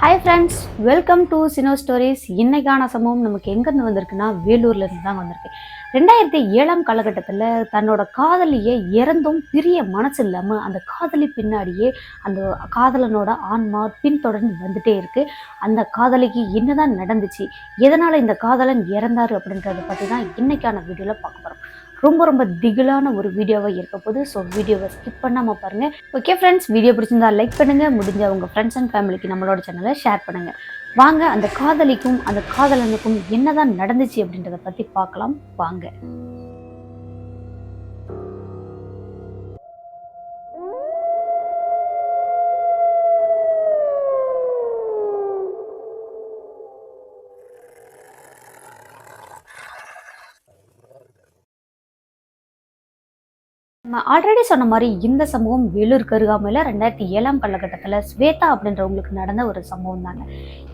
Hi friends welcome to Chino stories இன்றைக்கான சம்பவம் நமக்கு எங்கேருந்து வந்திருக்குன்னா வேலூர்லேருந்து தான் வந்திருக்கு. ரெண்டாயிரத்தி ஏழாம் காலகட்டத்தில் தன்னோட காதலியை இறந்தும் பிரிய மனசு இல்லாமல் அந்த காதலி பின்னாடியே அந்த காதலனோட ஆன்மா பின்தொடர்ந்து வந்துட்டே இருக்குது அந்த காதலிக்கு என்னதான் நடந்துச்சு எதனால் இந்த காதலன் இறந்தாரு அப்படின்றத பற்றி தான் இன்றைக்கான வீடியோவில் பார்க்க போகிறோம் ரொம்ப ரொம்ப திகிலான ஒரு வீடியோவாக இருக்க போது ஸோ வீடியோவை ஸ்கிப் பண்ணாமல் பாருங்கள் ஓகே ஃப்ரெண்ட்ஸ் வீடியோ பிடிச்சிருந்தா லைக் பண்ணுங்கள் முடிஞ்ச உங்கள் ஃப்ரெண்ட்ஸ் அண்ட் ஃபேமிலிக்கு நம்மளோட சேனலை ஷேர் பண்ணுங்கள் வாங்க அந்த காதலிக்கும் அந்த காதலனுக்கும் என்னதான் நடந்துச்சு அப்படின்றத பற்றி பார்க்கலாம். வாங்க. ஆல்ரெடி சொன்ன மாதிரி இந்த சம்பவம் வேலூர் கருகாமையில் ரெண்டாயிரத்தி ஏழாம் காலகட்டத்தில் ஸ்வேதா அப்படின்றவங்களுக்கு நடந்த ஒரு சம்பவம் தாங்க.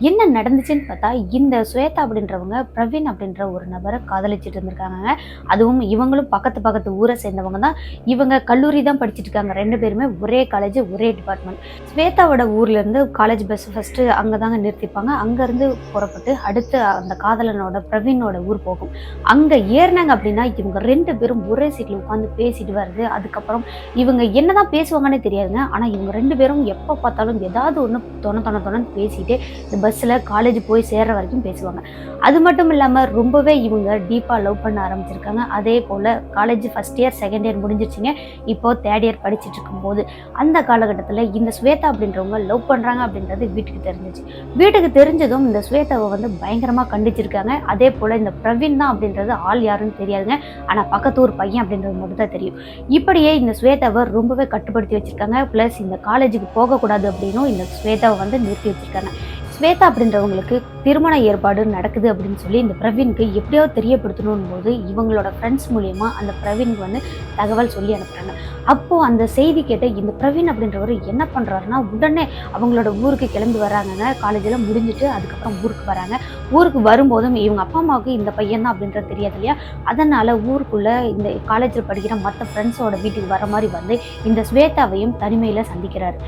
என்ன நடந்துச்சுன்னு பார்த்தா இந்த ஸ்வேதா அப்படின்றவங்க பிரவீன் அப்படின்ற ஒரு நபரை காதலிச்சிட்டு இருந்திருக்காங்க அதுவும் இவங்களும் பக்கத்து பக்கத்து ஊரை சேர்ந்தவங்க தான். இவங்க கல்லூரி தான் படிச்சுட்டு இருக்காங்க. ரெண்டு பேருமே ஒரே காலேஜ் ஒரே டிபார்ட்மெண்ட் ஸ்வேதாவோட ஊர்லேருந்து காலேஜ் பஸ் ஃபஸ்ட்டு அங்கே தாங்க நிறுத்திப்பாங்க. அங்கேருந்து புறப்பட்டு அடுத்து அந்த காதலனோட பிரவீனோட ஊர் போகும். அங்கே ஏறினாங்க அப்படின்னா இவங்க ரெண்டு பேரும் ஒரே சீட்டில் உட்காந்து பேசிட்டு வருது அதுக்கப்புறம் இவங்க என்னதான் பேசுவாங்கன்னே தெரியாதுங்க. ஆனால் இவங்க ரெண்டு பேரும் எப்போ பார்த்தாலும் ஏதாவது ஒன்று தொண தொண தொணன்னு பேசிட்டு இந்த பஸ்ஸில் காலேஜ் போய் சேர்ற வரைக்கும் பேசுவாங்க. அது மட்டும் இல்லாமல் ரொம்பவே இவங்க டீப்பாக லவ் பண்ண ஆரம்பிச்சிருக்காங்க. அதே போல் college first year second year முடிஞ்சிருச்சுங்க. இப்போ தேர்ட் இயர் படிச்சுட்டு இருக்கும்போது அந்த காலகட்டத்தில் இந்த ஸ்வேதா அப்படின்றவங்க லவ் பண்ணுறாங்க அப்படின்றது வீட்டுக்கு தெரிஞ்சிச்சு. வீட்டுக்கு தெரிஞ்சதும் இந்த ஸ்வேதாவை வந்து பயங்கரமாக கண்டிச்சிருக்காங்க. அதே போல் இந்த பிரவீன் தான் அப்படின்றது ஆள் யாருன்னு தெரியாதுங்க. ஆனால் பக்கத்து ஊர் பையன் அப்படின்றது மட்டும் தான் தெரியும் அப்படியே இந்த ஸ்வேதாவை ரொம்பவே கட்டுப்படுத்தி வச்சிருக்காங்க. ப்ளஸ் இந்த காலேஜுக்கு போகக்கூடாது அப்படின்னும் இந்த ஸ்வேதாவை வந்து நிறுத்தி வச்சிருக்காங்க. ஸ்வேதா அப்படின்றவங்களுக்கு திருமண ஏற்பாடு நடக்குது அப்படின்னு சொல்லி இந்த பிரவீனுக்கு எப்படியாவது தெரியப்படுத்தணும் போது இவங்களோட ஃப்ரெண்ட்ஸ் மூலயமா அந்த பிரவீனுக்கு வந்து தகவல் சொல்லி அனுப்புகிறாங்க அப்போது அந்த செய்தி கேட்ட இந்த பிரவீன் அப்படின்றவர் என்ன பண்ணுறாருன்னா உடனே அவங்களோட ஊருக்கு கிளம்பி வராங்கங்க காலேஜில் முடிஞ்சிட்டு அதுக்கப்புறம் ஊருக்கு வராங்க. ஊருக்கு வரும்போதும் இவங்க அப்பா அம்மாவுக்கு இந்த பையன் தான் அப்படின்றது தெரியாது இல்லையா? அதனால் ஊருக்குள்ளே இந்த காலேஜில் படிக்கிற மற்ற ஃப்ரெண்ட்ஸோட வீட்டுக்கு வர மாதிரி வந்து இந்த ஸ்வேதாவையும் தனிமையில் சந்திக்கிறார்.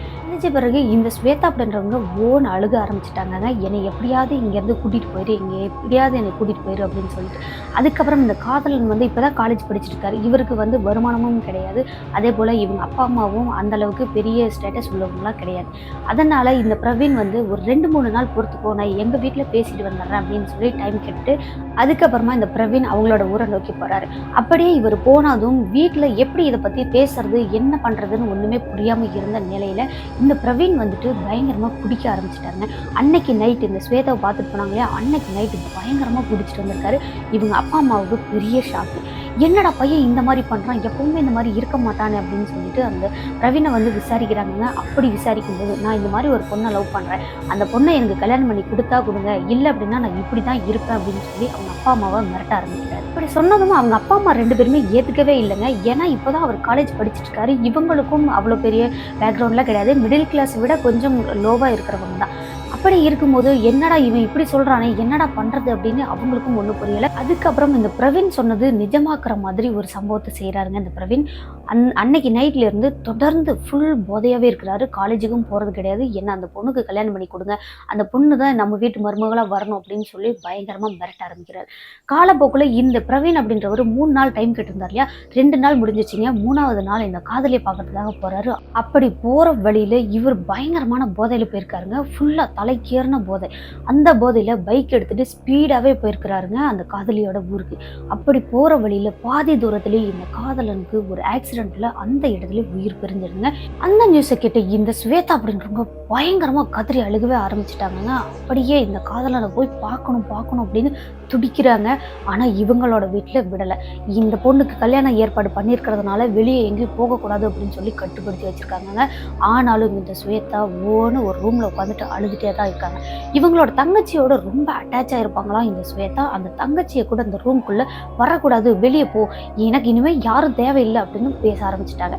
சந்திச்ச பிறகு இந்த ஸ்வேதா அப்படின்றவங்க ஓன் அழுக ஆரம்பிச்சிட்டாங்க என்னை எப்படியாவது இங்கேருந்து கூட்டிகிட்டு போயிரு இங்கே எப்படியாவது என்னை கூட்டிகிட்டு போயிரு அப்படின்னு சொல்லிட்டு. அதுக்கப்புறம் இந்த காதலன் வந்து இப்போ தான் காலேஜ் படிச்சுட்டு இருக்காரு. இவருக்கு வந்து வருமானமும் கிடையாது. அதே போல் இவங்க அப்பா அம்மாவும் அந்தளவுக்கு பெரிய ஸ்டேட்டஸ் உள்ளவங்களாம் கிடையாது. அதனால் இந்த பிரவீன் வந்து ஒரு ரெண்டு மூணு நாள் பொறுத்துக்கோ நான் எங்கள் வீட்டில் பேசிட்டு வந்துடுறேன் அப்படின்னு சொல்லி டைம் கேட்டு அதுக்கப்புறமா இந்த பிரவீன் அவங்களோட ஊரை நோக்கி போகிறாரு அப்படியே இவர் போனதும் வீட்டில் எப்படி இதை பற்றி பேசுறது என்ன பண்ணுறதுன்னு ஒன்றுமே புரியாமல் இருந்த நிலையில் இந்த பிரவீன் வந்துட்டு பயங்கரமாக குடிக்க ஆரம்பிச்சிட்டாருங்க. அன்னைக்கு நைட் இந்த ஸ்வேதாவை பார்த்துட்டு போனாங்க இல்லையா? அன்னைக்கு நைட்டு பயங்கரமாக குடிச்சிட்டு வந்திருக்காரு. இவங்க அப்பா அம்மாவுக்கு பெரிய ஷாக்கு என்னடா பையன் இந்த மாதிரி பண்ணுறான் எப்பவுமே இந்த மாதிரி இருக்க மாட்டானே அப்படின்னு சொல்லிட்டு அந்த பிரவீனை வந்து விசாரிக்கிறாங்க அப்படி விசாரிக்கும் போது நான் இந்த மாதிரி ஒரு பொண்ணை லவ் பண்ணுறேன் அந்த பொண்ணை எனக்கு கல்யாணம் பண்ணி கொடுத்தா கொடுங்க. இல்லை அப்படின்னா நான் இப்படி தான் இருப்பேன் அப்படின்னு சொல்லி அவங்க அப்பா அம்மாவை மிரட்ட ஆரம்பிக்கிறார். இப்படி சொன்னதும் அவங்க அப்பா அம்மா ரெண்டு பேருமே ஏற்றுக்கவே இல்லைங்க. ஏன்னா இப்போ தான் அவர் காலேஜ் படிச்சுட்டு இருக்காரு இவங்களுக்கும் அவ்வளோ பெரிய பேக்ரவுண்ட்லாம் கிடையாது. மிடில் கிளாஸ் விட கொஞ்சம் லோவாக இருக்கிறவங்க தான். அப்படி இருக்கும்போது என்னடா இவன் இப்படி சொல்றானே என்னடா பண்றது அப்படின்னு அவங்களுக்கும் ஒன்றும் புரியல. அதுக்கப்புறம் இந்த பிரவீன் சொன்னது நிஜமாக்குற மாதிரி ஒரு சம்பவத்தை செய்கிறாருங்க இந்த பிரவீன். அன் அன்னைக்கு நைட்ல இருந்து தொடர்ந்து ஃபுல் போதையாகவே இருக்கிறாரு. காலேஜுக்கும் போறது கிடையாது. என்ன அந்த பொண்ணுக்கு கல்யாணம் பண்ணி கொடுங்க. அந்த பொண்ணு தான் நம்ம வீட்டு மருமகளாக வரணும் அப்படின்னு சொல்லி பயங்கரமாக மிரட்ட ஆரம்பிக்கிறார். காலப்போக்கில் இந்த பிரவீன் அப்படின்றவர் மூணு நாள் டைம் கேட்டிருந்தார் இல்லையா? ரெண்டு நாள் முடிஞ்சிச்சிங்க. மூணாவது நாள் இந்த காதலியை பார்க்கறதுக்காக போறாரு. அப்படி போற வழியில இவர் பயங்கரமான போதையில போயிருக்காருங்க. ஃபுல்லாக தலை தலைக்கேறின போதை. அந்த போதையில் பைக் எடுத்துகிட்டு ஸ்பீடாகவே போயிருக்கிறாருங்க அந்த காதலியோட ஊருக்கு. அப்படி போகிற வழியில் பாதி தூரத்துலேயே இந்த காதலனுக்கு ஒரு ஆக்சிடெண்ட்டில் அந்த இடத்துல உயிர் பிரிஞ்சிருங்க. அந்த நியூஸை கேட்டு இந்த ஸ்வேதா அப்படின்றவங்க பயங்கரமாக கதறி அழுகவே ஆரம்பிச்சிட்டாங்கங்க. அப்படியே இந்த காதலனை போய் பார்க்கணும் பார்க்கணும் அப்படின்னு துடிக்கிறாங்க. ஆனால் இவங்களோட வீட்டில் விடலை. இந்த பொண்ணுக்கு கல்யாணம் ஏற்பாடு பண்ணியிருக்கிறதுனால வெளியே எங்கேயும் போகக்கூடாது அப்படின்னு சொல்லி கட்டுப்படுத்தி வச்சிருக்காங்க ஆனாலும் இந்த ஸ்வேதா ஓன்னு ஒரு ரூமில் உட்காந்துட்டு அழுதுட்டே தான் இருக்காங்க. இவங்களோட தங்கச்சியோட ரொம்ப அட்டாச் ஆகிருப்பாங்களாம் இந்த ஸ்வேதா அந்த தங்கச்சியை கூட அந்த ரூம்குள்ளே வரக்கூடாது வெளியே போ. எனக்கு இனிமேல் யாரும் தேவையில்லை அப்படின்னு பேச ஆரம்பிச்சிட்டாங்க.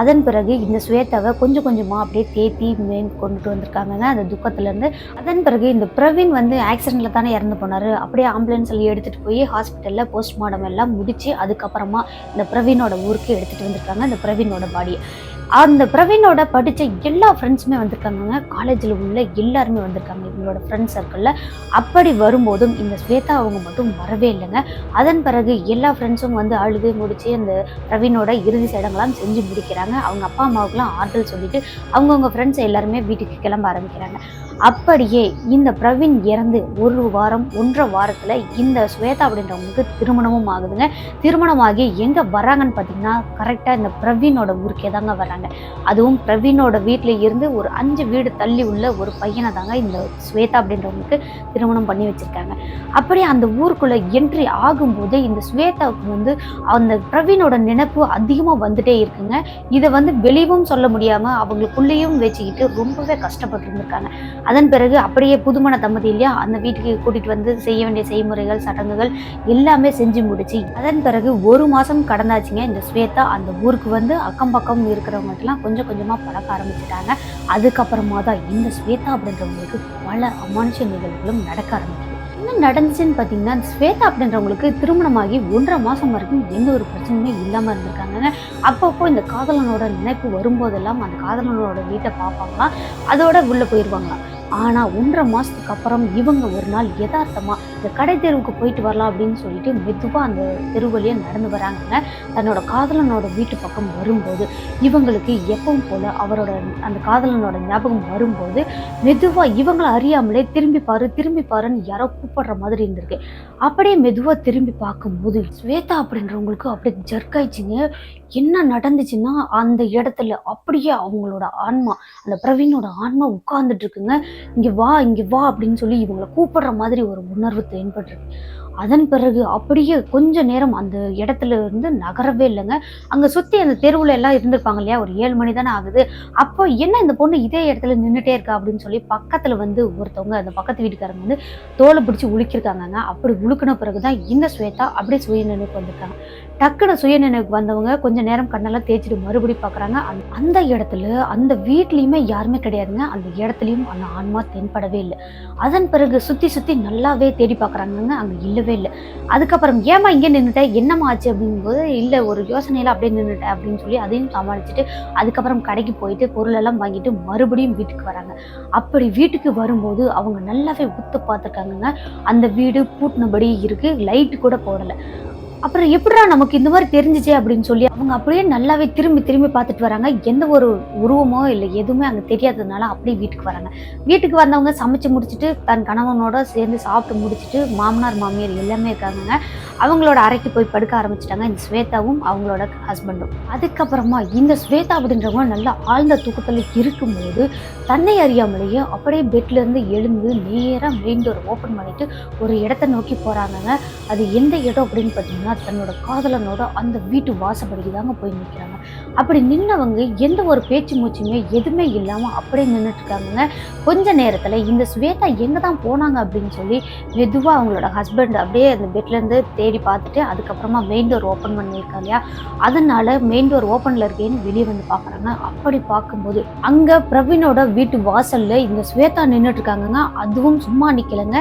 அதன் பிறகு இந்த ஸ்வேதாவை கொஞ்சம் கொஞ்சமாக அப்படியே தேத்தி மேன் கொண்டுட்டு வந்திருக்காங்க அந்த துக்கத்துலேருந்து அதன் பிறகு இந்த பிரவீன் வந்து ஆக்சிடெண்ட்டில் தானே இறந்து போனாரு. அப்படியே ஆம்புலன்ஸில் எடுத்துகிட்டு போய் ஹாஸ்பிட்டலில் போஸ்ட்மார்ட்டம் எல்லாம் முடித்து அதுக்கப்புறமா இந்த பிரவீனோட ஊருக்கு எடுத்துகிட்டு வந்திருக்காங்க. இந்த பிரவீனோட பாடியை அந்த பிரவீனோட படித்த எல்லா ஃப்ரெண்ட்ஸுமே வந்திருக்காங்க காலேஜில் உள்ள எல்லாருமே வந்திருக்காங்க. இவங்களோட ஃப்ரெண்ட்ஸ் சர்க்கிளில் அப்படி வரும்போதும் இந்த ஸ்வேதா அவங்க மட்டும் வரவே இல்லைங்க. அதன் பிறகு எல்லா ஃப்ரெண்ட்ஸும் வந்து அழுது முடித்து அந்த பிரவீனோட இறுதி சடங்கெல்லாம் செஞ்சு முடிக்கிறாங்க. அவங்க அப்பா அம்மாவுக்குலாம் ஆறுதல் சொல்லிட்டு அவங்கவுங்க ஃப்ரெண்ட்ஸ் எல்லாருமே வீட்டுக்கு கிளம்ப ஆரம்பிக்கிறாங்க. அப்படியே இந்த பிரவீன் இறந்து ஒரு வாரம் ஒன்றரை வாரத்தில் இந்த ஸ்வேதா அப்படின்றவங்களுக்கு திருமணமும் ஆகுதுங்க. திருமணமாகி எங்கே வராங்கன்னு பார்த்தீங்கன்னா கரெக்டாக இந்த பிரவீனோட ஊருக்கே தாங்க வராங்க. அதுவும் பிரவீனோட வீட்டில் இருந்து ஒரு அஞ்சு வீடு தள்ளி உள்ள ஒரு பையனை தாங்க இந்த ஸ்வேதா அப்படின்றவங்களுக்கு திருமணம் பண்ணி வச்சுருக்காங்க. அப்படியே அந்த ஊருக்குள்ளே என்ட்ரி ஆகும்போது இந்த ஸ்வேதாவுக்கு வந்து அந்த பிரவீனோட நினைப்பு அதிகமாக வந்துட்டே இருக்குங்க. இதை வந்து வெளியவும் சொல்ல முடியாமல் அவங்களுக்குள்ளேயும் வச்சுக்கிட்டு ரொம்பவே கஷ்டப்பட்டு இருந்திருக்காங்க அதன் பிறகு அப்படியே புதுமண தம்பதி இல்லையா அந்த வீட்டுக்கு கூட்டிகிட்டு வந்து செய்ய வேண்டிய செய்முறைகள் சடங்குகள் எல்லாமே செஞ்சு முடிச்சு அதன் பிறகு ஒரு மாதம் கடந்தாச்சுங்க. இந்த ஸ்வேதா அந்த ஊருக்கு வந்து அக்கம் பக்கம் இருக்கிறவங்கட்டெல்லாம் கொஞ்சம் கொஞ்சமாக பழக்க ஆரம்பிச்சிட்டாங்க. அதுக்கப்புறமா தான் இந்த ஸ்வேதா அப்படின்றவங்களுக்கு பல அமானுஷ நிகழ்வுகளும் நடக்க ஆரம்பிக்குது. என்ன நடந்துச்சுன்னு பார்த்தீங்கன்னா ஸ்வேதா அப்படின்றவங்களுக்கு திருமணமாகி ஒன்றரை மாதம் வரைக்கும் எந்த ஒரு பிரச்சனையுமே இல்லாமல் இருந்திருக்காங்க அப்பப்போ இந்த காதலனோட நினைப்பு வரும்போதெல்லாம் அந்த காதலனோட வீட்டை பார்ப்பாங்களாம். அதோட உள்ளே போயிடுவாங்களாம் ஆனால் ஒன்றரை மாதத்துக்கு அப்புறம் இவங்க ஒரு நாள் யதார்த்தமாக இந்த கடை தெருவுக்கு போயிட்டு வரலாம் அப்படின்னு சொல்லிட்டு மெதுவாக அந்த தெருவழியே நடந்து வராங்க தன்னோட காதலனோட வீட்டு பக்கம் வரும்போது இவங்களுக்கு எப்பவும் போல் அவரோட அந்த காதலனோட ஞாபகம் வரும்போது மெதுவாக இவங்களை அறியாமலே திரும்பி பாரு திரும்பி பாருன்னு யாரோ கூப்பிடுற மாதிரி இருந்திருக்கு. அப்படியே மெதுவாக திரும்பி பார்க்கும்போது ஸ்வேதா அப்படின்றவங்களுக்கு அப்படியே ஜர்க் ஆயிடுச்சுங்க. என்ன நடந்துச்சுன்னா அந்த இடத்துல அப்படியே அவங்களோட ஆன்மா அந்த பிரவீனோட ஆன்மா உட்கார்ந்துட்டு இருக்குங்க. இங்கே வா இங்கே வா அப்படின்னு சொல்லி இவங்களை கூப்பிடுற மாதிரி ஒரு உணர்வு தென்பட்டுருக்கு. அதன் பிறகு அப்படியே கொஞ்ச நேரம் அந்த இடத்துல இருந்து நகரவே இல்லைங்க. அங்கே சுற்றி அந்த தெருவில் எல்லாம் இருந்திருப்பாங்க இல்லையா? ஒரு ஏழு மணி தானே ஆகுது. அப்போ என்ன இந்த பொண்ணு இதே இடத்துல நின்றுட்டே இருக்கா அப்படின்னு சொல்லி பக்கத்தில் வந்து ஒருத்தவங்க அந்த பக்கத்து வீட்டுக்காரங்க வந்து தோலை பிடிச்சி உழுக்கிருக்காங்க அப்படி உழுக்கின பிறகு தான் இந்த ஸ்வேதா அப்படியே சுயநிலைக்கு வந்திருக்காங்க. டக்குன்னு சுய நினைவுக்கு வந்தவங்க கொஞ்ச நேரம் கண்ணெல்லாம் தேய்ச்சிட்டு மறுபடி பார்க்குறாங்க அந்த இடத்துல அந்த வீட்லேயுமே யாருமே கிடையாதுங்க. அந்த இடத்துலையும் அந்த ஆன்மா தென்படவே இல்லை. அதன் பிறகு சுற்றி சுற்றி நல்லாவே தேடி பார்க்குறாங்கங்க அங்கே இல்லவே இல்லை. அதுக்கப்புறம் ஏமா இங்கே நின்றுட்டேன் என்னம்மா ஆச்சு? அப்படிங்கும்போது இல்லை ஒரு யோசனையில் அப்படியே நின்றுட்டேன் அப்படின்னு சொல்லி அதையும் சமாளிச்சுட்டு அதுக்கப்புறம் கடைக்கு போயிட்டு பொருளெல்லாம் வாங்கிட்டு மறுபடியும் வீட்டுக்கு வராங்க. அப்படி வீட்டுக்கு வரும்போது அவங்க நல்லாவே உத்து பார்த்துருக்காங்கங்க அந்த வீடு பூட்டினபடி இருக்குது லைட்டு கூட போடலை. அப்புறம் எப்படிடா நமக்கு இந்த மாதிரி தெரிஞ்சிச்சு அப்படின்னு சொல்லி அவங்க அப்படியே நல்லாவே திரும்பி திரும்பி பார்த்துட்டு வராங்க. எந்த ஒரு உருவமோ இல்லை எதுவுமே அங்கே தெரியாததுனால அப்படியே வீட்டுக்கு வராங்க. வீட்டுக்கு வந்தவங்க சமைச்சு முடிச்சுட்டு தன் கணவனோட சேர்ந்து சாப்பிட்டு முடிச்சுட்டு மாமனார் மாமியார் எல்லாமே இருக்காங்க அவங்களோட அறைக்கு போய் படுக்க ஆரம்பிச்சிட்டாங்க. இந்த ஸ்வேதாவும் அவங்களோட ஹஸ்பண்டும் அதுக்கப்புறமா இந்த ஸ்வேதா அப்படின்றவங்க நல்லா ஆழ்ந்த தூக்கத்தில் இருக்கும்போது தன்னை அறியாமலேயே அப்படியே பெட்லேருந்து எழுந்து நேராக மெயின் டோர் ஓப்பன் பண்ணிட்டு ஒரு இடத்த நோக்கி போகிறாங்க அது எந்த இடம் அப்படின்னு பார்த்தீங்கன்னா தன்னோட காதலனோட அந்த வீட்டு வாசப்படிக்கு தாங்க போய் நிற்கிறாங்க அப்படி நின்னவங்க எந்த ஒரு பேச்சு மூச்சுமே எதுவுமே இல்லாமல் அப்படியே நின்றுட்டுருக்காங்க கொஞ்ச நேரத்தில் இந்த ஸ்வேதா எங்கே தான் போனாங்க அப்படின்னு சொல்லி மெதுவாக அவங்களோட ஹஸ்பண்ட் அப்படியே அந்த பெட்லேருந்து தேடி பார்த்துட்டு அதுக்கப்புறமா மெயின் டோர் ஓப்பன் பண்ணியிருக்காங்க இல்லையா? அதனால் மெயின் டோர் ஓப்பனில் இருக்கேன்னு வெளியே வந்து பார்க்குறாங்க. அப்படி பார்க்கும்போது அங்கே பிரவீனோட வீட்டு வாசல்ல இந்த ஸ்வேதா நின்றுட்டுருக்காங்கங்க அதுவும் சும்மா நிற்கலைங்க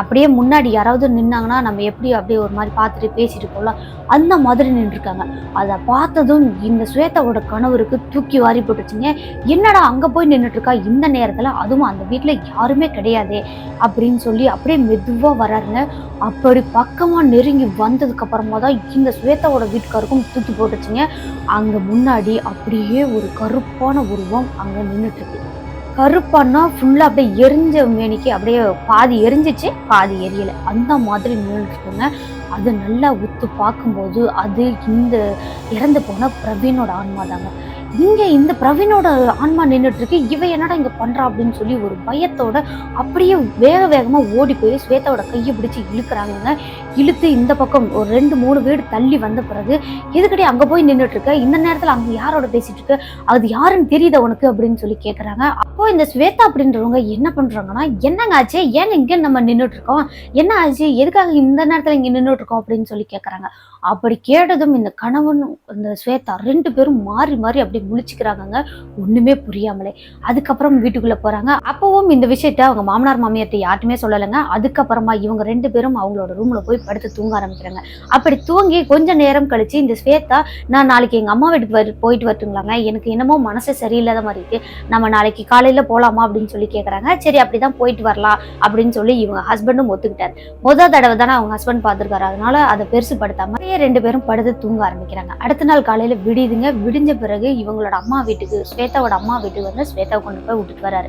அப்படியே முன்னாடி யாராவது நின்னாங்கன்னா நம்ம எப்படி அப்படியே ஒரு மாதிரி பார்த்துட்டு பேசிட்டு போகலாம் அந்த மாதிரி நின்றுருக்காங்க. அதை பார்த்ததும் இந்த ஸ்வேதாவோட கணவருக்கு தூக்கி வாரி போட்டுச்சுங்க என்னடா அங்கே போய் நின்றுட்டுருக்கா இந்த நேரத்தில் அதுவும் அந்த வீட்டில் யாருமே கிடையாதே அப்படின்னு சொல்லி அப்படியே மெதுவாக வராருங்க. அப்படி பக்கமாக நெருங்கி வந்ததுக்கப்புறமா தான் இந்த ஸ்வேதாவோட வீட்டுக்காருக்கும் தூக்கி போட்டுச்சுங்க அங்கே முன்னாடி அப்படியே ஒரு கருப்பான உருவம் அங்கே நின்றுட்டுருக்கு கருப்பான்னா கருப்பானா ஃபுல்லாக அப்படியே எரிஞ்ச மேனிக்கு அப்படியே பாதி எரிஞ்சிச்சு பாதி எரியலை. அந்த மாதிரி நின்றுட்டு அது நல்லா உத்து பார்க்கும்போது அது இந்த இறந்து போன பிரவீனோட ஆன்மா தாங்க இங்கே இந்த பிரவீனோட ஆன்மா நின்றுட்டு இருக்கு இவன் என்னடா இங்கே பண்ணுறா அப்படின்னு சொல்லி ஒரு பயத்தோட அப்படியே வேக வேகமாக ஓடி போய் ஸ்வேதாவோட கையை பிடிச்சி இழுக்கிறாங்கங்க. இழுத்து இந்த பக்கம் ஒரு ரெண்டு மூணு வீடு தள்ளி வந்த பிறகு எதுக்கடி அங்கே போய் நின்றுட்டு இருக்க இந்த நேரத்தில் அங்கே யாரோட பேசிட்டு இருக்க அது யாருன்னு தெரியுதா உனக்கு? அப்படின்னு சொல்லி கேட்குறாங்க அப்போ இந்த ஸ்வேதா அப்படின்றவங்க என்ன பண்ணுறாங்கன்னா என்னங்க ஆச்சு? ஏன் இங்கே நம்ம நின்றுட்டு இருக்கோம் என்ன ஆச்சு? எதுக்காக இந்த நேரத்தில் இங்கே நின்றுட்டு இருக்கோம் அப்படின்னு சொல்லி கேட்குறாங்க அப்படி கேட்டதும் இந்த கணவன் இந்த ஸ்வேதா ரெண்டு பேரும் மாறி மாறி அப்படி முழிச்சுக்கிறாங்கங்க. ஒன்றுமே புரியாமலே. அதுக்கப்புறம் வீட்டுக்குள்ளே போகிறாங்க அப்பவும் இந்த விஷயத்த அவங்க மாமனார் மாமியார்ட்ட யார்ட்டுமே சொல்லலைங்க. அதுக்கப்புறமா இவங்க ரெண்டு பேரும் அவங்களோட ரூமில் போய் படுத்து தூங்க ஆரம்பிக்கிறாங்க. அப்படி தூங்கி கொஞ்ச நேரம் கழித்து இந்த ஸ்வேதா நான் நாளைக்கு எங்கள் அம்மா வீட்டுக்கு வரு- போயிட்டு வரட்டுங்களாங்க. எனக்கு என்னமோ மனசு சரியில்லாத மாதிரி இருக்குது நம்ம நாளைக்கு காலையில் போகலாமா அப்படின்னு சொல்லி கேட்குறாங்க சரி அப்படிதான் போயிட்டு வரலாம். அப்படின்னு சொல்லி இவங்க ஹஸ்பண்டும் ஒத்துக்கிட்டாரு. முதல் தடவை தானே அவங்க ஹஸ்பண்ட் பார்த்துருக்காரு. அதனால அதை பெருசுப்படுத்தாம ரெண்டு பேரும் படுத்து தூங்க ஆரம்பிக்கிறாங்க. அடுத்த நாள் காலையில் விடியுதுங்க. விடிஞ்ச பிறகு இவங்களோட அம்மா வீட்டுக்கு ஸ்வேதாவோட அம்மா வீட்டுக்கு வந்து ஸ்வேதாவை கொண்டு போய் விட்டுட்டு வராரு.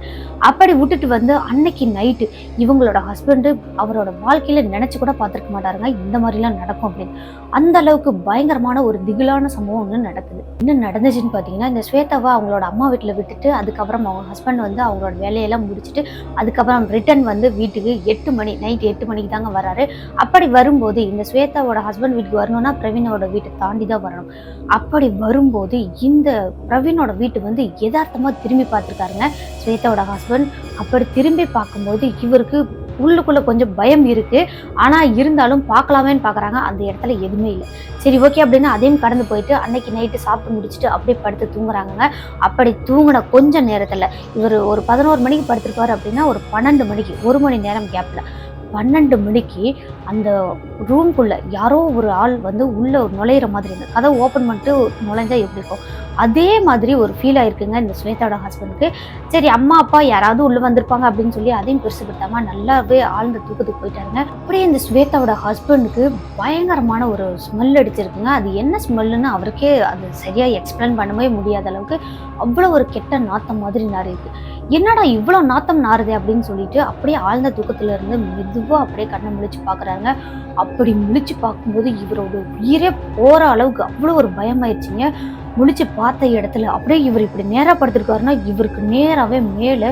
அப்படி விட்டுட்டு வந்து அன்னைக்கு நைட்டு இவங்களோட ஹஸ்பண்டு அவரோட வாழ்க்கையில நினைச்சு கூட பார்த்துருக்க மாட்டாருங்க. இந்த மாதிரிலாம் நடக்கும் அப்படின்னு. அந்த அளவுக்கு பயங்கரமான ஒரு திகிலான சம்பவம் ஒன்று நடக்குது. என்ன நடந்துச்சுன்னு பார்த்தீங்கன்னா இந்த ஸ்வேதாவை அவங்களோட அம்மா வீட்டில் விட்டுட்டு அதுக்கப்புறம் அவங்க ஹஸ்பண்ட் வந்து அவங்களோட வேலையெல்லாம் முடிச்சுட்டு அதுக்கப்புறம் ரிட்டர்ன் வந்து வீட்டுக்கு எட்டு மணி நைட் எட்டு மணிக்கு தாங்க வராரு. அப்படி வரும்போது இந்த ஸ்வேதாவோட ஹஸ்பண்ட் வீட்டுக்கு வரணும்னா பிரவீனோட வீட்டை தாண்டி தான் வரணும். அப்படி வரும்போது இந்த பிரவீனோட வீட்டு வந்து எதார்த்தமாக திரும்பி பார்த்துருக்காருங்க. ஸ்வேதாவோட ஹஸ்பண்ட் அப்படி திரும்பி பார்க்கும்போது இவருக்கு உள்ளுக்குள்ளே கொஞ்சம் பயம் இருக்கு. ஆனால் இருந்தாலும் பார்க்கலாமேன்னு பார்க்குறாங்க. அந்த இடத்துல எதுவுமே இல்லை. சரி ஓகே அப்படின்னு அதையும் கடந்து போயிட்டு அன்னைக்கு நைட்டு சாப்பிட்டு முடிச்சுட்டு அப்படியே படுத்து தூங்குறாங்கங்க. அப்படி தூங்கின கொஞ்ச நேரத்தில் இவர் ஒரு பதினோரு மணிக்கு படுத்துருக்காரு அப்படின்னா ஒரு பன்னெண்டு மணிக்கு ஒரு மணி நேரம் கேப்பில் பன்னெண்டு மணிக்கு அந்த ரூம்குள்ளே யாரோ ஒரு ஆள் வந்து உள்ளே ஒரு நுழையிற மாதிரி இருந்தது. கதை ஓப்பன் பண்ணிட்டு நுழைஞ்சா எப்படி இருக்கும்? அதே மாதிரி ஒரு ஃபீல் ஆயிருக்குங்க இந்த ஸ்வேதாவோட ஹஸ்பண்டுக்கு சரி அம்மா அப்பா யாராவது உள்ளே வந்திருப்பாங்க அப்படின்னு சொல்லி அதையும் பெருசுப்படுத்தாம நல்லாவே ஆழ்ந்த தூக்கத்துக்கு போயிட்டாருங்க அப்படியே இந்த ஸ்வேதாவோட ஹஸ்பண்டுக்கு பயங்கரமான ஒரு ஸ்மெல் அடிச்சிருக்குங்க. அது என்ன ஸ்மெல்லுன்னு அவருக்கே அது சரியாக எக்ஸ்பிளைன் பண்ணவே முடியாத அளவுக்கு அவ்வளோ ஒரு கெட்ட நாத்தம் மாதிரி நாரிருக்கு என்னடா இவ்வளோ நாத்தம் நாறுதே அப்படின்னு சொல்லிட்டு அப்படியே ஆழ்ந்த தூக்கத்துல இருந்து மெதுவாக அப்படியே கண்ணை முழிச்சு பார்க்குறாங்க அப்படி முழிச்சு பார்க்கும்போது இவரோட உயிரே போகிற அளவுக்கு அவ்வளோ ஒரு பயமாயிருச்சுங்க. முழிச்சு பார்த்த இடத்துல அப்படியே இவர் இப்படி நேராக படுத்திருக்காருன்னா இவருக்கு நேராகவே மேலே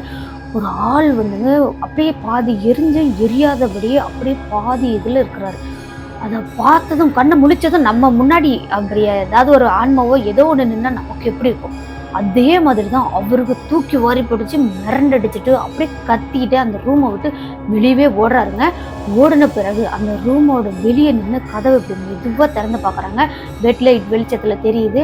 ஒரு ஆள் வந்து அப்படியே பாதி எரிஞ்சு எரியாதபடியே அப்படியே பாதி இதில் இருக்கிறாரு. அதை பார்த்ததும் கண்ணை முழிச்சதும் நம்ம முன்னாடி அப்படி ஏதாவது ஒரு ஆன்மாவோ ஏதோ ஒன்று நின்னா நமக்கு எப்படி இருக்கும்? அதே மாதிரி தான் அவருக்கு தூக்கி வாரி பிடிச்சி மிரண்டடிச்சிட்டு அப்படியே கத்திக்கிட்டு அந்த ரூமை விட்டு வெளியவே ஓடுறாருங்க. ஓடின பிறகு அந்த ரூமோட வெளியே நின்று கதவை இப்படி மெதுவாக திறந்து பார்க்குறாங்க. பெட் லைட் வெளிச்சத்தில் தெரியுது.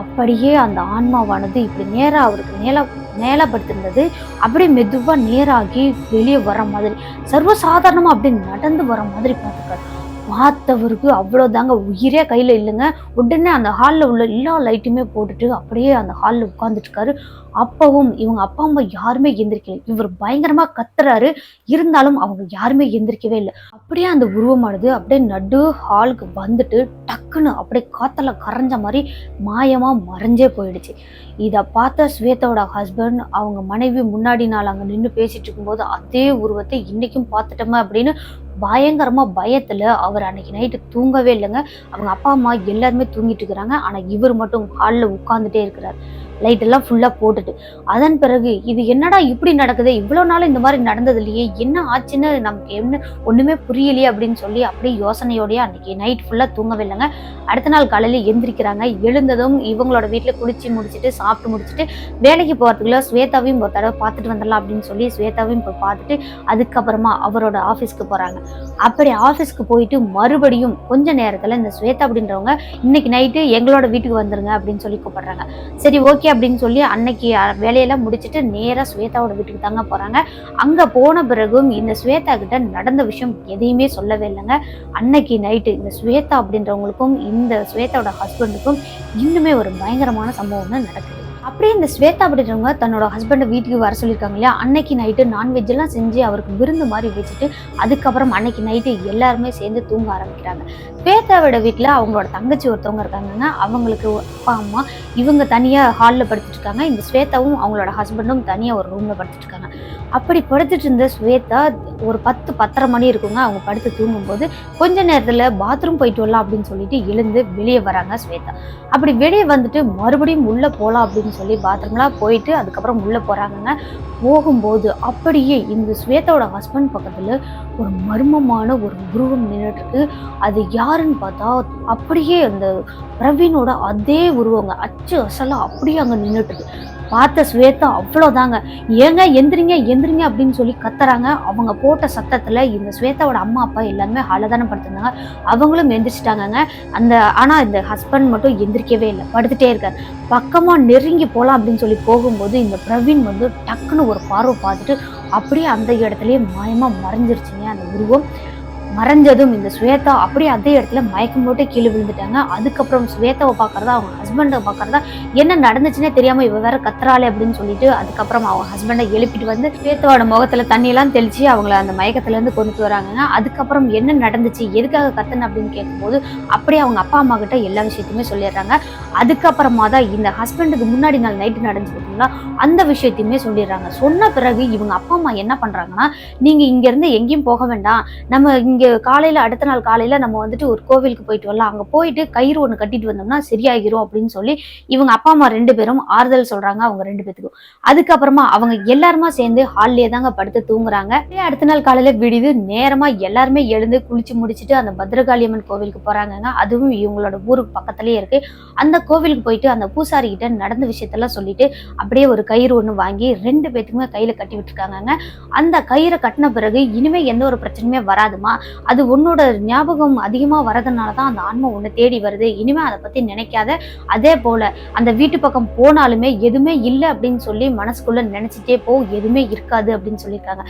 அப்படியே அந்த ஆன்மாவானது இப்படி நேராக அவருக்கு நேலா மேலே படுத்திருந்தது. அப்படியே மெதுவாக நேராகி வெளியே வர மாதிரி சர்வசாதாரணமாக அப்படியே நடந்து வர மாதிரி பார்த்துருக்காரு. பார்த்தவருக்கு அவ்வளோதாங்க உயிரே கையில் இல்லைங்க. உடனே அந்த ஹாலில் உள்ள எல்லா லைட்டுமே போட்டுட்டு அப்படியே அந்த ஹாலில் உட்காந்துட்டு இருக்காரு. அப்பவும் இவங்க அப்பா அம்மா யாருமே எந்திரிக்கல. இவர் பயங்கரமா கத்துறாரு. இருந்தாலும் அவங்க யாருமே எந்திரிக்கவே இல்லை. அப்படியே அந்த உருவமானது அப்படியே நடு ஹாலுக்கு வந்துட்டு டக்குன்னு அப்படியே காத்தல கரைஞ்ச மாதிரி மாயமா மறைஞ்சே போயிடுச்சு. இதை பார்த்த ஸ்வேதாவோட ஹஸ்பண்ட் அவங்க மனைவி முன்னாடி நாள் அங்கே நின்று பேசிட்டு இருக்கும்போது அதே உருவத்தை இன்னைக்கும் பார்த்துட்டோமே அப்படின்னு பயங்கரமா பயத்துல அவர் அன்னைக்கு நைட்டு தூங்கவே இல்லைங்க. அவங்க அப்பா அம்மா எல்லாருமே தூங்கிட்டு இருக்கிறாங்க. ஆனா இவர் மட்டும் ஹாலில் உட்காந்துட்டே இருக்கிறார். லைட் எல்லாம் போட்டுட்டு. அதன் பிறகு இது என்னடா இப்படி நடக்குது? இவ்வளோ நாள் இந்த மாதிரி நடந்தது இல்லையே என்ன ஆச்சுன்னு நமக்கு என்ன ஒன்றுமே புரியலையே அப்படின்னு சொல்லி அப்படியே யோசனையோடய அன்னைக்கு நைட் ஃபுல்லாக தூங்கவே இல்லைங்க. அடுத்த நாள் காலையில் எந்திரிக்கிறாங்க. எழுந்ததும் இவங்களோட வீட்டில் குளிச்சு முடிச்சுட்டு சாப்பிட்டு முடிச்சுட்டு வேலைக்கு போகிறதுக்குள்ள ஸ்வேதாவையும் ஒரு தடவை பார்த்துட்டு வந்துடலாம் அப்படின்னு சொல்லி ஸ்வேதாவையும் போய் பார்த்துட்டு அதுக்கப்புறமா அவரோட ஆஃபீஸ்க்கு போகிறாங்க அப்படி ஆஃபீஸ்க்கு போயிட்டு மறுபடியும் கொஞ்ச நேரத்தில் இந்த ஸ்வேதா அப்படின்றவங்க இன்னைக்கு நைட்டு எங்களோட வீட்டுக்கு வந்துருங்க அப்படின்னு சொல்லி கூப்பிடுறாங்க. சரி ஓகே ஓகே அப்படின்னு சொல்லி அன்னைக்கு வேலையெல்லாம் முடிச்சுட்டு நேராக ஸ்வேதாவோட வீட்டுக்கு தாங்க போகிறாங்க அங்கே போன பிறகும் இந்த ஸ்வேதா கிட்ட நடந்த விஷயம் எதையுமே சொல்லவே இல்லைங்க. அன்னைக்கு நைட்டு இந்த ஸ்வேதா அப்படின்றவங்களுக்கும் இந்த ஸ்வேதாவோட ஹஸ்பண்டுக்கும் இன்னுமே ஒரு பயங்கரமான சம்பவம் தான் நடக்குது. அப்படியே இந்த ஸ்வேதா அப்படின்றவங்க தன்னோட ஹஸ்பண்டை வீட்டுக்கு வர சொல்லியிருக்காங்க இல்லையா? அன்னைக்கு நைட்டு நான்வெஜ்லாம் செஞ்சு அவருக்கு விருந்து மாதிரி வச்சுட்டு அதுக்கப்புறம் அன்னைக்கு நைட்டு எல்லாருமே சேர்ந்து தூங்க ஆரம்பிக்கிறாங்க. ஸ்வேதாவோட வீட்டில் அவங்களோட தங்கச்சி ஒருத்தவங்க இருக்காங்கன்னா அவங்களுக்கு அப்பா அம்மா இவங்க தனியாக ஹாலில் படுத்துட்டு இருக்காங்க இந்த ஸ்வேதாவும் அவங்களோட ஹஸ்பண்டும் தனியாக ஒரு ரூமில் படுத்துட்டு இருக்காங்க அப்படி படுத்துட்டு இருந்த ஸ்வேதா ஒரு பத்து பத்தரை மணி இருக்குங்க. அவங்க படுத்து தூங்கும்போது கொஞ்ச நேரத்தில் பாத்ரூம் போயிட்டு வரலாம் அப்படின்னு சொல்லிட்டு எழுந்து வெளியே வராங்க ஸ்வேதா. அப்படி வெளியே வந்துட்டு மறுபடியும் உள்ளே போகலாம் அப்படின்னு சொல்லி பாத்ரூம்லாம் போயிட்டு அதுக்கப்புறம் உள்ளே போகிறாங்கங்க போகும்போது அப்படியே இந்த ஸ்வேதாவோட ஹஸ்பண்ட் பக்கத்தில் ஒரு மர்மமான ஒரு உருவம் நின்றுட்டுருக்கு அது யாருன்னு பார்த்தா அப்படியே அந்த பிரவீனோட அதே உருவங்க. அச்சு அசலா அப்படியே அங்கே நின்றுட்டுருக்கு பார்த்த ஸ்வேதா அவ்வளோதாங்க ஏங்க எந்திரிங்க எந்திரிங்க அப்படின்னு சொல்லி கத்துறாங்க. அவங்க போட்ட சத்தத்தில் இந்த ஸ்வேதாவோட அம்மா அப்பா எல்லாருமே ஹாலில் தானே படுத்திருந்தாங்க அவங்களும் எந்திரிச்சிட்டாங்கங்க. அந்த ஆனால் இந்த ஹஸ்பண்ட் மட்டும் எந்திரிக்கவே இல்லை. படுத்துட்டே இருக்கார். பக்கமாக நெருங்கி போகலாம் அப்படின்னு சொல்லி போகும்போது இந்த பிரவீன் வந்து டக்குன்னு ஒரு பார்வை பார்த்துட்டு அப்படியே அந்த இடத்துலயே மாயமாக மறைஞ்சிருச்சுங்க அந்த உருவம். மறைஞ்சதும் இந்த ஸ்வேதா அப்படியே அதே இடத்துல மயக்கம் போட்டு கீழே விழுந்துட்டாங்க. அதுக்கப்புறம் ஸ்வேதாவை பார்க்கறதா அவங்க ஹஸ்பண்டை பார்க்கறதா என்ன நடந்துச்சுன்னே தெரியாம இவ வேற கத்துறாளே அப்படின்னு சொல்லிட்டு அதுக்கப்புறம் அவங்க ஹஸ்பண்டை எழுப்பிட்டு வந்து ஸ்வேதாவோட முகத்துல தண்ணியெல்லாம் தெளிச்சு அவங்கள அந்த மயக்கத்துல இருந்து கொண்டுட்டு வராங்க அதுக்கப்புறம் என்ன நடந்துச்சு எதுக்காக கத்துன அப்படின்னு கேட்கும்போது அப்படியே அவங்க அப்பா அம்மா கிட்ட எல்லா விஷயத்தையுமே சொல்லிடுறாங்க. அதுக்கப்புறமா தான் இந்த ஹஸ்பண்டுக்கு முன்னாடி நாள் நைட்டு நடந்துச்சு பார்த்தீங்களா? அந்த விஷயத்தையுமே சொல்லிடுறாங்க. சொன்ன பிறகு இவங்க அப்பா அம்மா என்ன பண்றாங்கன்னா நீங்க இங்க இருந்து எங்கேயும் போக வேண்டாம். நம்ம இங்க காலையில் அடுத்த நாள் காலையில் நம்ம வந்துட்டு ஒரு கோவிலுக்கு போயிட்டு வரலாம். அங்கே போயிட்டு கயிறு ஒன்று கட்டிட்டு வந்தோம்னா சரியாகிரும் அப்படின்னு சொல்லி இவங்க அப்பா அம்மா ரெண்டு பேரும் ஆறுதல் சொல்கிறாங்க அவங்க ரெண்டு பேத்துக்கும். அதுக்கப்புறமா அவங்க எல்லாருமா சேர்ந்து ஹால்லேயே தாங்க படுத்து தூங்குறாங்க. அடுத்த நாள் காலையில விடுது நேரமாக எல்லாருமே எழுந்து குளிச்சு முடிச்சுட்டு அந்த பத்ரகாளியம்மன் கோவிலுக்கு போகிறாங்கங்க அதுவும் இவங்களோட ஊருக்கு பக்கத்துலேயே இருக்குது அந்த கோவிலுக்கு போயிட்டு அந்த பூசாரி கிட்ட நடந்த விஷயத்தெல்லாம் சொல்லிட்டு அப்படியே ஒரு கயிறு ஒன்று வாங்கி ரெண்டு பேத்துக்குமே கையில் கட்டி விட்டுருக்காங்க அந்த கயிறை கட்டின பிறகு இனிமே எந்த ஒரு பிரச்சனையுமே வராதுமா? அது உன்னோட ஞாபகம் அதிகமாக வரதுனால தான் அந்த ஆன்மா உன்னை தேடி வருது. இனிமேல் அதை பற்றி நினைக்காத. அதே போல் அந்த வீட்டு பக்கம் போனாலுமே எதுவுமே இல்லை அப்படின்னு சொல்லி மனசுக்குள்ளே நினச்சிட்டே போ. எதுவுமே இருக்காது அப்படின்னு சொல்லியிருக்காங்க.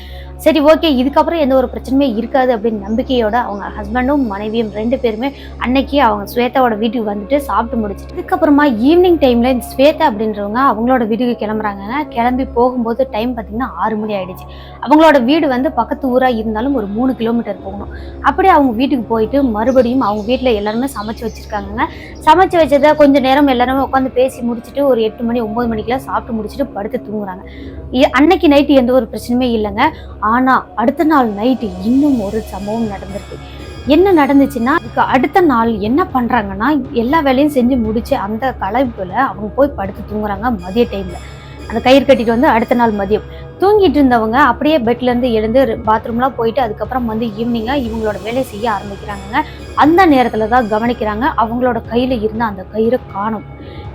சரி ஓகே. இதுக்கப்புறம் எந்த ஒரு பிரச்சனையுமே இருக்காது அப்படின்னு நம்பிக்கையோட அவங்க ஹஸ்பண்டும் மனைவியும் ரெண்டு பேருமே அன்னைக்கு அவங்க ஸ்வேதாவோட வீட்டுக்கு வந்துட்டு சாப்பிட்டு முடிச்சு இதுக்கப்புறமா ஈவினிங் டைமில் இந்த ஸ்வேதா அப்படின்றவங்க அவங்களோட வீட்டுக்கு கிளம்புறாங்க. கிளம்பி போகும்போது டைம் பார்த்தீங்கன்னா ஆறு மணி ஆயிடுச்சு. அவங்களோட வீடு வந்து பக்கத்து ஊராக இருந்தாலும் ஒரு மூணு கிலோமீட்டர் போகணும். அப்படியே அவங்க வீட்டுக்கு போயிட்டு மறுபடியும் அவங்க வீட்டில் எல்லாருமே சமைச்சு வச்சுருக்காங்கங்க. சமைச்சு வச்சதை கொஞ்சம் நேரம் எல்லாருமே உட்காந்து பேசி முடிச்சுட்டு ஒரு எட்டு மணி ஒம்பது மணிக்கெல்லாம் சாப்பிட்டு முடிச்சுட்டு படுத்து தூங்குறாங்க. அன்னைக்கு நைட்டு எந்த ஒரு பிரச்சனையுமே இல்லைங்க. ஆனால் அடுத்த நாள் நைட்டு இன்னும் ஒரு சம்பவம் நடந்திருக்கு. என்ன நடந்துச்சுன்னா இதுக்கு அடுத்த நாள் என்ன பண்ணுறாங்கன்னா எல்லா வேலையும் செஞ்சு முடிச்சு அந்த களைப்புல அவங்க போய் படுத்து தூங்குறாங்க மதிய டைமில் அந்த கயிறு கட்டிட்டு வந்து அடுத்த நாள் மதியம். தூங்கிட்டு இருந்தவங்க அப்படியே பெட்ல இருந்து எழுந்து பாத்ரூம்லாம் போயிட்டு அதுக்கப்புறம் வந்து ஈவினிங்காக இவங்களோட வேலையை செய்ய ஆரம்பிக்கிறாங்க அந்த நேரத்துல தான் கவனிக்கிறாங்க. அவங்களோட கையில இருந்த அந்த கயிறை காணும்.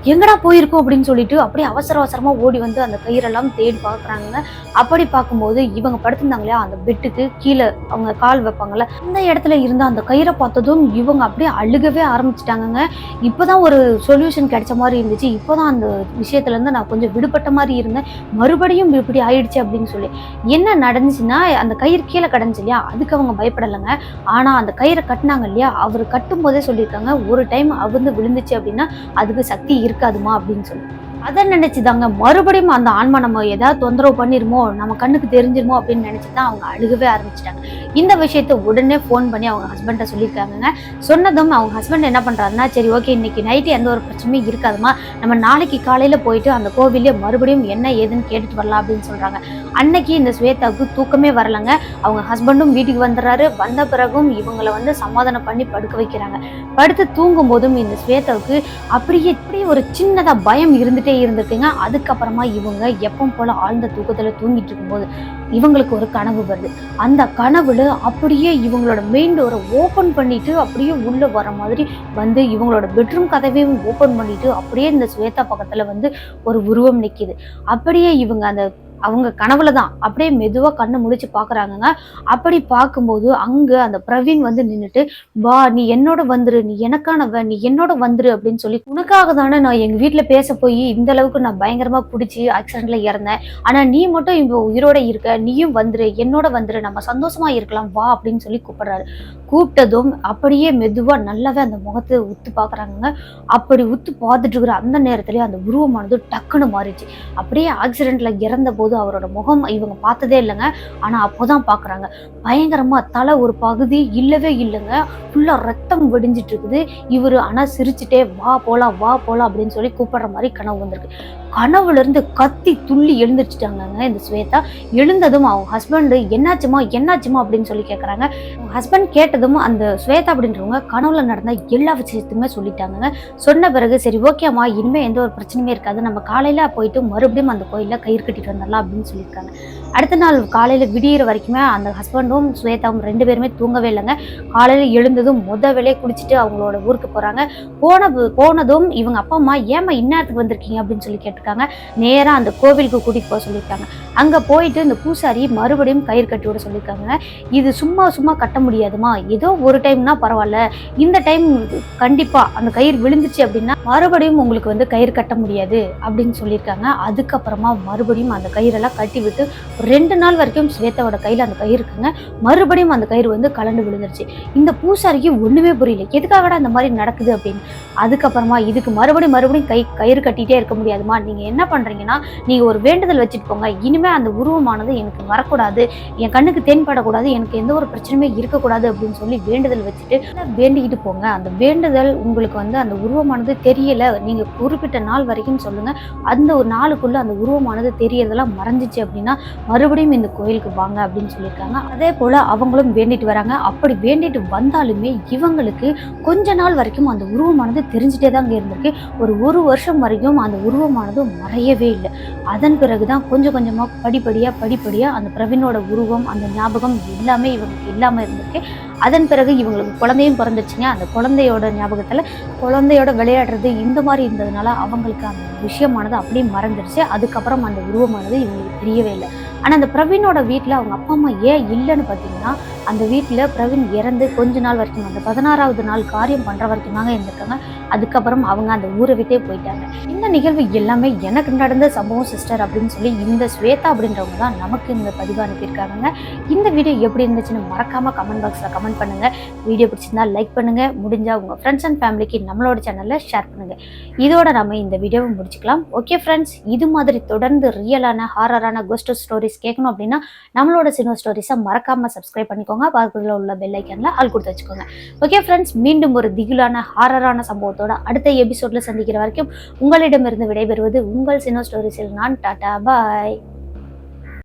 எங்கடா போயிருக்கோம் அப்படின்னு சொல்லிட்டு அப்படியே அவசர அவசரமா ஓடி வந்து அந்த கயிறெல்லாம் தேடி பார்க்கறாங்க. அப்படி பார்க்கும்போது இவங்க படுத்திருந்தாங்க இல்லையா அந்த பெட்டுக்கு கீழே அவங்க கால் வைப்பாங்கல்ல? அந்த இடத்துல இருந்த அந்த கயிறை பார்த்ததும் இவங்க அப்படியே அழுகவே ஆரம்பிச்சிட்டாங்கங்க. இப்போதான் ஒரு சொல்யூஷன் கிடைச்ச மாதிரி இருந்துச்சு. இப்போதான் அந்த விஷயத்துல இருந்து நான் கொஞ்சம் விடுபட்ட மாதிரி இருந்தேன். மறுபடியும் இப்படி ஆயிடுச்சு அப்படின்னு சொல்லி. என்ன நடந்துச்சுன்னா அந்த கயிறு கீழே கிடந்துச்சு இல்லையா? அதுக்கு அவங்க பயப்படலைங்க. ஆனா அந்த கயிறை கட்டினாங்க இல்லையா? அவர் கட்டும் போதே சொல்லியிருக்காங்க ஒரு டைம் அவிழ்ந்து விழுந்துச்சு அப்படின்னா அதுக்கு சக்தி இருக்காதுமா அப்படின்னு சொல்லி. அதை நினைச்சுதாங்க. மறுபடியும் அந்த ஆன்மா நம்ம ஏதாவது தொந்தரவு பண்ணிருமோ நம்ம கண்ணுக்கு தெரிஞ்சிருமோ அப்படின்னு நினச்சி தான் அவங்க அழுகவே ஆரம்பிச்சிட்டாங்க. இந்த விஷயத்த உடனே ஃபோன் பண்ணி அவங்க ஹஸ்பண்ட்டை சொல்லியிருக்காங்க சொன்னதும் அவங்க ஹஸ்பண்ட் என்ன பண்ணுறாருன்னா சரி ஓகே இன்னைக்கு நைட்டு எந்த ஒரு பிரச்சனையும் இருக்காதுமா நம்ம நாளைக்கு காலையில் போயிட்டு அந்த கோவிலே மறுபடியும் என்ன ஏதுன்னு கேட்டுட்டு வரலாம் அப்படின்னு சொல்கிறாங்க அன்னைக்கு இந்த ஸ்வேதாவுக்கு தூக்கமே வரலங்க. அவங்க ஹஸ்பண்டும் வீட்டுக்கு வந்துடுறாரு. வந்த பிறகும் இவங்களை வந்து சமாதானம் பண்ணி படுக்க வைக்கிறாங்க. படுத்து தூங்கும் போதும் இந்த ஸ்வேதாவுக்கு அப்படியே இப்படி ஒரு சின்னதாக பயம் இருந்துட்டு இருந்திருக்குங்க அதுக்கப்புறமா இவங்க எப்பவும் போல ஆழ்ந்த தூக்கத்துல தூங்கிட்டு இருக்கும்போது இவங்களுக்கு ஒரு கனவு வருது. அந்த கனவுல அப்படியே இவங்களோட மெயின் டோரை ஓப்பன் பண்ணிட்டு அப்படியே உள்ள வர மாதிரி வந்து இவங்களோட பெட்ரூம் கதவையும் ஓப்பன் பண்ணிட்டு அப்படியே இந்த ஸ்வேதா பக்கத்துல வந்து ஒரு உருவம் நிக்குது. அப்படியே இவங்க அந்த அவங்க கனவுல தான். அப்படியே மெதுவாக கண்ணை முழிச்சு பார்க்குறாங்கங்க அப்படி பார்க்கும்போது அங்கே அந்த பிரவீன் வந்து நின்றுட்டு வா நீ என்னோட வந்துரு. நீ எனக்கானவ நீ என்னோட வந்துரு. அப்படின்னு சொல்லி உனக்காக தானே நான் எங்கள் வீட்டில் பேச போய் இந்த அளவுக்கு நான் பயங்கரமாக பிடிச்சி ஆக்சிடென்ட்ல இறந்தேன். ஆனால் நீ மட்டும் இப்போ உயிரோட இருக்க. நீயும் வந்துரு. என்னோட வந்துரு. நம்ம சந்தோஷமாக இருக்கலாம். வா. அப்படின்னு சொல்லி கூப்பிடுறாரு. கூப்பிட்டதும் அப்படியே மெதுவாக நல்லாவே அந்த முகத்தை உத்து பார்க்குறாங்கங்க அப்படி உத்து பார்த்துட்டு இருக்கிற அந்த நேரத்துலேயே அந்த உருவமானது டக்குன்னு மாறிச்சு அப்படியே ஆக்சிடென்ட்ல இறந்த போது அவரோட முகம் இவங்க பார்த்ததே இல்லைங்க. ஆனா அப்போதான் பார்க்குறாங்க. பயங்கரமாக தலை ஒரு பகுதி இல்லவே இல்லைங்க. ஃபுல்லாக ரத்தம் வெடிஞ்சிட்டு இருக்குது இவர் ஆனால் சிரிச்சுட்டே வா போலாம் வா போலாம் அப்படின்னு சொல்லி கூப்பிடுற மாதிரி கனவு வந்திருக்கு. கனவுலேருந்து கத்தி துள்ளி எழுந்திரிச்சிட்டாங்கங்க இந்த ஸ்வேதா. எழுந்ததும் அவங்க ஹஸ்பண்டு என்னாச்சுமா என்னாச்சுமா? அப்படின்னு சொல்லி கேட்குறாங்க அவங்க ஹஸ்பண்ட் கேட்டதும் அந்த ஸ்வேதா அப்படின்றவங்க கனவுல நடந்த எல்லா விஷயத்தையுமே சொல்லிட்டாங்க சொன்ன பிறகு சரி ஓகேம்மா இனிமேல் எந்த ஒரு பிரச்சனையுமே இருக்காது. நம்ம காலையில் போயிட்டு மறுபடியும் அந்த கோயிலில் கயிறு கட்டிட்டு வந்துடலாம். அப்படின்னு சொல்லியிருக்காங்க. அடுத்த நாள் காலையில் விடியிற வரைக்குமே அந்த ஹஸ்பண்டும் ஸ்வேதாவும் ரெண்டு பேருமே தூங்கவே இல்லைங்க. காலையில் எழுந்ததும் முத வேலையை குளிச்சுட்டு அவங்களோட ஊருக்கு போகிறாங்க போன போனதும் இவங்க அப்பா அம்மா ஏமா இந்நேரத்துக்கு வந்திருக்கீங்க? அப்படின்னு சொல்லி கேட்டிருக்காங்க. நேராக அந்த கோவிலுக்கு கூட்டிகிட்டு போக சொல்லியிருக்காங்க. அங்கே போயிட்டு இந்த பூசாரி மறுபடியும் கயிறு கட்டி விட சொல்லியிருக்காங்க. இது சும்மா சும்மா கட்ட முடியாதுமா. ஏதோ ஒரு டைம்னா பரவாயில்ல. இந்த டைம் கண்டிப்பாக அந்த கயிறு விழுந்துச்சு அப்படின்னா மறுபடியும் உங்களுக்கு வந்து கயிறு கட்ட முடியாது. அப்படின்னு சொல்லியிருக்காங்க. அதுக்கப்புறமா மறுபடியும் அந்த கயிறெல்லாம் கட்டி விட்டு ரெண்டு நாள் வரைக்கும் ஸ்வேதாவோட கையில் அந்த கயிறு இருக்குங்க. மறுபடியும் அந்த கயிறு வந்து கலண்டு விழுந்துருச்சு. இந்த பூசாரிக்கு ஒன்றுமே புரியல. எதுக்காகடா இந்த மாதிரி நடக்குது அப்படின்னு. அதுக்கப்புறமா இதுக்கு மறுபடியும் மறுபடியும் கை கயிறு கட்டிகிட்டே இருக்க முடியாதுமா? நீங்கள் என்ன பண்ணுறீங்கன்னா நீங்கள் ஒரு வேண்டுதல் வச்சுட்டு போங்க. இனிமேல் அந்த உருவமானது எனக்கு வரக்கூடாது. என் கண்ணுக்கு தென்படக்கூடாது எனக்கு எந்த ஒரு பிரச்சனையுமே இருக்கக்கூடாது அப்படின்னு சொல்லி வேண்டுதல் வச்சுட்டு வேண்டிக்கிட்டு போங்க. அந்த வேண்டுதல் உங்களுக்கு வந்து அந்த உருவமானது தெரியல. நீங்கள் குறிப்பிட்ட நாள் வரைக்கும் சொல்லுங்கள் அந்த ஒரு நாளுக்குள்ளே அந்த உருவமானது தெரியறதெல்லாம் மறைஞ்சிச்சு அப்படின்னா மறுபடியும் இந்த கோயிலுக்கு வாங்க அப்படின்னு சொல்லியிருக்காங்க. அதே போல் அவங்களும் வேண்டிட்டு வராங்க. அப்படி வேண்டிட்டு வந்தாலுமே இவங்களுக்கு கொஞ்ச நாள் வரைக்கும் அந்த உருவமானது தெரிஞ்சுட்டே தாங்க இருந்திருக்கு. ஒரு ஒரு வருஷம் வரைக்கும் அந்த உருவமானது மறையவே இல்லை. அதன் பிறகு தான் கொஞ்சம் கொஞ்சமாக படிப்படியாக படிப்படியாக அந்த பிரவீனோட உருவம் அந்த ஞாபகம் எல்லாமே இவங்களுக்கு இல்லாமல் இருந்திருக்கு. அதன் பிறகு இவங்களுக்கு குழந்தையும் பிறந்துச்சுங்க. அந்த குழந்தையோட ஞாபகத்தில் குழந்தையோட விளையாடுறது இந்த மாதிரி இருந்ததுனால அவங்களுக்கு அந்த விஷயமானது அப்படியே மறந்துடுச்சு அதுக்கப்புறம் அந்த உருவமானது இவங்களுக்கு தெரியவே இல்லை. ஆனால் அந்த பிரவீனோட வீட்டில் அவங்க அப்பா அம்மா ஏன் இல்லைன்னு பார்த்தீங்கன்னா அந்த வீட்டில் பிரவீன் இறந்து கொஞ்ச நாள் வரைக்கும் அந்த பதினாறாவது நாள் காரியம் பண்ணுற வரைக்கும் தாங்க இருந்திருக்காங்க. அதுக்கப்புறம் அவங்க அந்த ஊரை விட்டே போயிட்டாங்க. இந்த நிகழ்வு எல்லாமே எனக்கு நடந்த சம்பவம் சிஸ்டர் அப்படின்னு சொல்லி இந்த ஸ்வேதா அப்படின்றவங்க தான் நமக்கு இந்த பதிவு அனுப்பியிருக்காங்க இந்த வீடியோ எப்படி இருந்துச்சுன்னு மறக்காமல் கமெண்ட் பாக்ஸில் கமெண்ட் பண்ணுங்கள் வீடியோ பிடிச்சிருந்தா லைக் பண்ணுங்க. முடிஞ்சால் உங்கள் ஃப்ரெண்ட்ஸ் அண்ட் ஃபேமிலிக்கு நம்மளோட சேனலில் ஷேர் பண்ணுங்க. இதோட நம்ம இந்த வீடியோவை முடிச்சுக்கலாம். ஓகே ஃப்ரெண்ட்ஸ் இது மாதிரி தொடர்ந்து ரியலான ஹாரரான கோஸ்ட் ஸ்டோரிஸ் கேட்கணும் அப்படின்னா நம்மளோட சினிமா ஸ்டோரிஸை மறக்காமல் சப்ஸ்கிரைப் பண்ணிக்கோங்க. பக்கத்தில் உள்ள பெல்லைக்கனில் ஆள் கொடுத்து வச்சுக்கோங்க. ஓகே ஃப்ரெண்ட்ஸ் மீண்டும் ஒரு திகிலான ஹாரரான சம்பவத்தோட அடுத்த எபிசோட்ல சந்திக்கிற வரைக்கும் உங்களிடமிருந்து விடைபெறுவது உங்கள் சினோ ஸ்டோரிஸில் நான். டாடா பாய்